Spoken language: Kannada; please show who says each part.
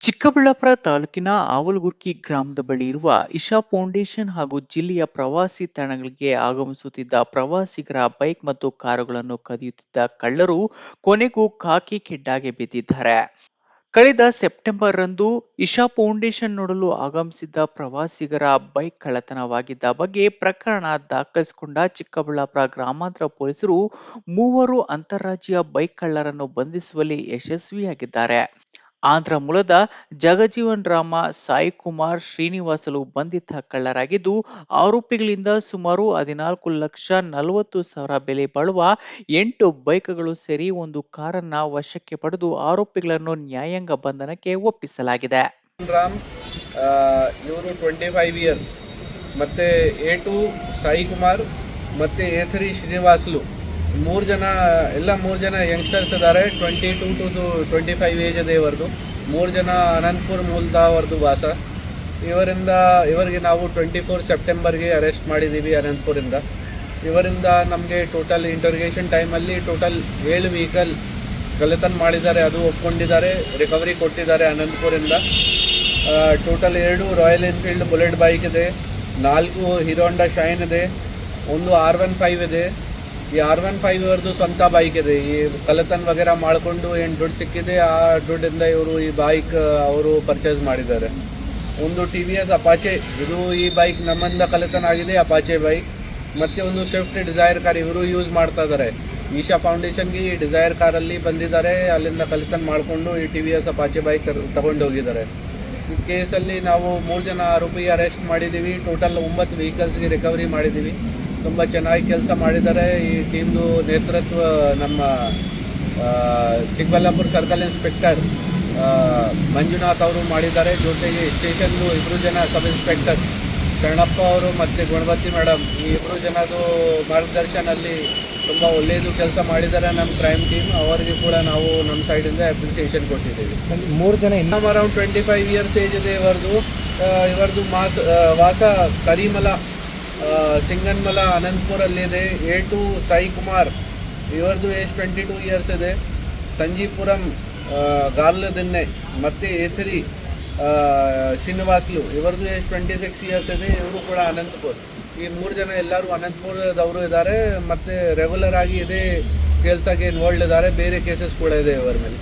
Speaker 1: ಚಿಕ್ಕಬಳ್ಳಾಪುರ ತಾಲೂಕಿನ ಆವಲಗುರ್ಕಿ ಗ್ರಾಮದ ಬಳಿ ಇರುವ ಇಶಾ ಫೌಂಡೇಶನ್ ಹಾಗೂ ಜಿಲ್ಲೆಯ ಪ್ರವಾಸಿ ತಾಣಗಳಿಗೆ ಆಗಮಿಸುತ್ತಿದ್ದ ಪ್ರವಾಸಿಗರ ಬೈಕ್ ಮತ್ತು ಕಾರುಗಳನ್ನು ಕದಿಯುತ್ತಿದ್ದ ಕಳ್ಳರು ಕೊನೆಗೂ ಖಾಕಿ ಕೆಡ್ಡಾಗೆ ಬಿದ್ದಿದ್ದಾರೆ. ಕಳೆದ ಸೆಪ್ಟೆಂಬರ್ ರಂದು ಇಶಾ ಫೌಂಡೇಶನ್ ನೋಡಲು ಆಗಮಿಸಿದ್ದ ಪ್ರವಾಸಿಗರ ಬೈಕ್ ಕಳ್ಳತನವಾಗಿದ್ದ ಬಗ್ಗೆ ಪ್ರಕರಣ ದಾಖಲಿಸಿಕೊಂಡ ಚಿಕ್ಕಬಳ್ಳಾಪುರ ಗ್ರಾಮಾಂತರ ಪೊಲೀಸರು ಮೂವರು ಅಂತಾರಾಜ್ಯ ಬೈಕ್ ಕಳ್ಳರನ್ನು ಬಂಧಿಸುವಲ್ಲಿ ಯಶಸ್ವಿಯಾಗಿದ್ದಾರೆ. ಆಂಧ್ರ ಮೂಲದ ಜಗಜೀವನ್ ರಾಮ, ಸಾಯಿ ಕುಮಾರ್, ಶ್ರೀನಿವಾಸಲು ಬಂಧಿತ ಕಳ್ಳರಾಗಿದ್ದು, ಆರೋಪಿಗಳಿಂದ ಸುಮಾರು ಹದಿನಾಲ್ಕು ಲಕ್ಷ ನಲವತ್ತು ಸಾವಿರ ಬೆಲೆ ಬಾಳುವ ಎಂಟು ಬೈಕ್ಗಳು ಸೇರಿ ಒಂದು ಕಾರನ್ನ ವಶಕ್ಕೆ ಪಡೆದು ಆರೋಪಿಗಳನ್ನು ನ್ಯಾಯಾಂಗ ಬಂಧನಕ್ಕೆ ಒಪ್ಪಿಸಲಾಗಿದೆ.
Speaker 2: ರಾಮ್ ಇವರು ಟ್ವೆಂಟಿ ಫೈವ್ ಇಯರ್ಸ್ ಮತ್ತೆ ಎ ಟು ಸಾಯಿ ಕುಮಾರ್, ಮತ್ತು ಎ ತ್ರೀ ಶ್ರೀನಿವಾಸ್ಲು. ಮೂರು ಜನ, ಎಲ್ಲ ಮೂರು ಜನ ಯಂಗ್ಸ್ಟರ್ಸ್ ಇದ್ದಾರೆ twenty two to twenty five age ಇದೆ ಇವರದು ಮೂರು ಜನ ಅನಂತಪುರ್ ಮೂಲದ ಅವ್ರದ್ದು ವಾಸ. ಇವರಿಂದ, ಇವರಿಗೆ ನಾವು ಟ್ವೆಂಟಿ ಫೋರ್ ಸೆಪ್ಟೆಂಬರ್ಗೆ ಅರೆಸ್ಟ್ ಮಾಡಿದ್ದೀವಿ ಅನಂತಪುರಿಂದ ಇವರಿಂದ ನಮಗೆ ಟೋಟಲ್ ಇಂಟರ್ಗೇಷನ್ ಟೈಮಲ್ಲಿ ಟೋಟಲ್ ಏಳು ವೆಹಿಕಲ್ ಕಳ್ಳತನ ಮಾಡಿದ್ದಾರೆ, ಅದು ಒಪ್ಕೊಂಡಿದ್ದಾರೆ ರಿಕವರಿ ಕೊಟ್ಟಿದ್ದಾರೆ ಅನಂತಪುರಿಂದ ಟೋಟಲ್ ಎರಡು ರಾಯಲ್ ಎನ್ಫೀಲ್ಡ್ ಬುಲೆಟ್ ಬೈಕ್ ಇದೆ, ನಾಲ್ಕು ಹೀರೋ ಹೊಂಡಾ ಶೈನ್ ಇದೆ, ಒಂದು ಆರ್ ಒನ್ ಫೈವ್ ಇದೆ. ಈ ಆರ್ ಒನ್ ಫೈವ್ ಇವ್ರದ್ದು ಸ್ವಂತ ಬೈಕ್ ಇದೆ. ಈ ಕಳ್ಳತನ ವಗೇರಾ ಮಾಡಿಕೊಂಡು ಏನು ದುಡ್ಡು ಸಿಕ್ಕಿದೆ, ಆ ದುಡ್ಡಿಂದ ಇವರು ಈ ಬೈಕ್ ಅವರು ಪರ್ಚೇಸ್ ಮಾಡಿದ್ದಾರೆ. ಒಂದು ಟಿ ವಿ ಎಸ್ ಅಪಾಚೆ ಇದು ಈ ಬೈಕ್ ನಮ್ಮಿಂದ ಕಳ್ಳತನ ಆಗಿದೆ ಅಪಾಚೆ ಬೈಕ್ ಮತ್ತು ಒಂದು ಸ್ವಿಫ್ಟ್ ಡಿಸೈರ್ ಕಾರ್ ಇವರು ಯೂಸ್ ಮಾಡ್ತಾ ಇದ್ದಾರೆ ಈಶಾ ಫೌಂಡೇಶನ್ಗೆ ಈ ಡಿಸೈರ್ ಕಾರಲ್ಲಿ ಬಂದಿದ್ದಾರೆ, ಅಲ್ಲಿಂದ ಕಳ್ಳತನ ಮಾಡಿಕೊಂಡು ಈ T V S Apache bike ತಗೊಂಡು ಹೋಗಿದ್ದಾರೆ. ಈ ಕೇಸಲ್ಲಿ ನಾವು ಮೂರು ಜನ ಆರೋಪಿ ಅರೆಸ್ಟ್ ಮಾಡಿದ್ದೀವಿ ಟೋಟಲ್ ಒಂಬತ್ತು ವೆಹಿಕಲ್ಸ್ಗೆ ರಿಕವರಿ ಮಾಡಿದ್ದೀವಿ ತುಂಬ ಚೆನ್ನಾಗಿ ಕೆಲಸ ಮಾಡಿದ್ದಾರೆ. ಈ ಟೀಮ್ದು ನೇತೃತ್ವ ನಮ್ಮ ಚಿಕ್ಕಬಳ್ಳಾಪುರ ಸರ್ಕಲ್ ಇನ್ಸ್ಪೆಕ್ಟರ್ ಮಂಜುನಾಥ್ ಅವರು ಮಾಡಿದ್ದಾರೆ. ಜೊತೆಗೆ ಸ್ಟೇಷನ್ದು ಇಬ್ಬರು ಜನ ಸಬ್ ಇನ್ಸ್ಪೆಕ್ಟರ್ ಶರಣಪ್ಪ ಅವರು ಮತ್ತು ಗುಣವತಿ ಮೇಡಮ್ ಈ ಇಬ್ಬರು ಜನದು ಮಾರ್ಗದರ್ಶನಲ್ಲಿ ತುಂಬ ಒಳ್ಳೆಯದು ಕೆಲಸ ಮಾಡಿದ್ದಾರೆ ನಮ್ಮ ಕ್ರೈಮ್ ಟೀಮ್. ಅವರಿಗೆ ಕೂಡ ನಾವು ನಮ್ಮ ಸೈಡಿಂದ ಅಪ್ರಿಸಿಯೇಷನ್ ಕೊಟ್ಟಿದ್ದೀವಿ.
Speaker 3: ಮೂರು ಜನ ಇನ್ನು
Speaker 2: around twenty five years age ಇದೆ ಇವರದು. ಇವರದು ಮಾಸ ವಾಸ ಕರಿಮಲ ಸಿಂಗನ್ಮಲ ಅನಂತಪುರಲ್ಲಿದೆ. ಎ ಟು ಸಾಯಿ ಕುಮಾರ್ ಇವರದು ಏಜ್ ಟ್ವೆಂಟಿ ಟೂ ಇಯರ್ಸ್ ಇದೆ. ಸಂಜೀಪುರಂ ಗಾರ್ಲದಿನ್ನೆ ಮತ್ತು ಎ ತ್ರೀ ಶ್ರೀನಿವಾಸ್ಲು ಇವರದು ಏಜ್ ಟ್ವೆಂಟಿ ಸಿಕ್ಸ್ ಇಯರ್ಸ್ ಇದೆ. ಇವರು ಕೂಡ ಅನಂತಪುರ್. ಈ ಮೂರು ಜನ ಎಲ್ಲರೂ ಅನಂತಪುರದವರು ಇದ್ದಾರೆ. ಮತ್ತು ರೆಗ್ಯುಲರ್ ಆಗಿ ಇದೇ ಕೆಲಸಕ್ಕೆ ಇನ್ವಾಲ್ಡ್ ಇದ್ದಾರೆ. ಬೇರೆ ಕೇಸಸ್ ಕೂಡ ಇದೆ ಇವರ ಮೇಲೆ.